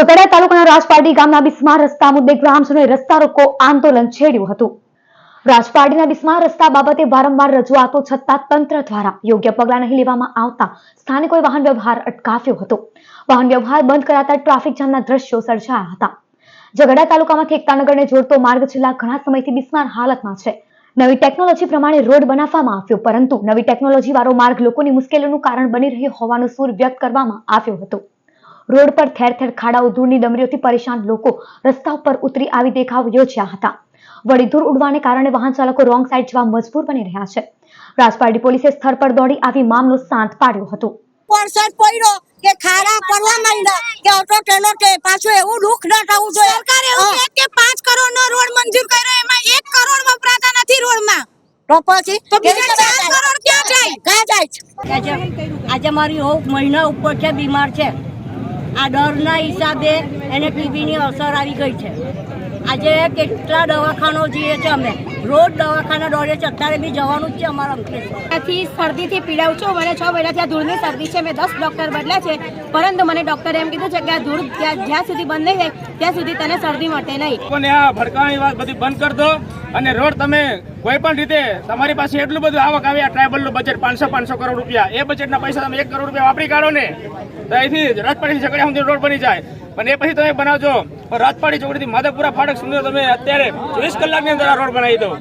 ઝઘડા તાલુકાના રાજપારડી ગામના બિસ્માર રસ્તા મુદ્દે ગ્રામજનોએ રસ્તા રોકો આંદોલન છેડ્યું હતું. રાજપારડીના બિસ્માર રસ્તા બાબતે વારંવાર રજૂઆતો છતાં તંત્ર દ્વારા યોગ્ય પગલાં નહીં લેવામાં આવતા સ્થાનિકોએ વાહન વ્યવહાર અટકાવ્યો હતો. વાહન વ્યવહાર બંધ કરાતા ટ્રાફિક જામના દ્રશ્યો સર્જાયા હતા. ઝઘડા તાલુકામાંથી એકતાનગરને જોડતો માર્ગ છેલ્લા ઘણા સમયથી બિસ્માર હાલતમાં છે. નવી ટેકનોલોજી પ્રમાણે રોડ બનાવવામાં આવ્યો, પરંતુ નવી ટેકનોલોજી વાળો માર્ગ લોકોની મુશ્કેલીનું કારણ બની રહ્યો હોવાનો સૂર વ્યક્ત કરવામાં આવ્યો હતો. રોડ પર ઠેર ઠેર ખાડાઓ ધૂળની ડમરીઓથી પરેશાન લોકો રસ્તા ઉપર ઉતરી આવી દેખાવ યોજ્યા હતા. વળી ધૂળ ઉડવાને કારણે વાહન ચાલકો રોંગ સાઈડ જવા મજબૂર બની રહ્યા છે. રાજપારડી પોલીસે સ્થળ પર દોડી આવી મામલો શાંત પાડ્યો હતો. વરસાદ પડ્યો કે ખાડા પડવા માંડ્યા કે ઓટો ટ્રેનો કે પાછું એવું દુઃખ ન થવું જોઈએ. સરકાર એવું કહે કે પાંચ કરોડ નો રોડ મંજૂર કર્યો એમાં એક કરોડ વપરાતા નથી રોડમાં. તો પછી? તો બીજા કરોડ ક્યાં જાય? ક્યાં જાય? આજે મારી હોપ મહિના ઉપર છે બીમાર છે. આ ડરના હિસાબે એને ટીબીની અસર આવી ગઈ છે. આજે કેટલા દવાખાનો જઈએ છે અમે? રોજ દવાખાના દોડીએ છે અત્યારે બી જવાનું જ છે અમારા અંકલેશ્વર. થી શરદીથી પીડાઉં છું. મને છ મહિનાથી આ ધૂળની શરદી છે. મેં દસ ડૉક્ટર બદલ્યા છે. પરંતુ મને ડૉક્ટરે એમ કીધું છે કે આ ધૂળ જ્યાં જ્યાં સુધી બંધ નહીં થાય ત્યાં સુધી તને શરદી મટે નહીં. ભડકાવાની વાત બધી બંધ કરી દો. અને રોડ તમે કોઈ પણ રીતે તમારી પાસે એટલું બધું આવક આવે, આ ટ્રાયબલનું બજેટ પાંચસો પાંચસો કરોડ રૂપિયા. એ બજેટના પૈસા તમે એક કરોડ રૂપિયા વાપરી કાઢો ને, તો અહીંથી રાજપાડીથી ઝઘડિયા સુધી રોડ બની જાય. પણ એ પછી તમે બનાવજો રાજપાડી ચોકડીથી માધવપુરા ફાટક સુધી તમે અત્યારે ચોવીસ કલાકની અંદર આ રોડ બનાવી દો.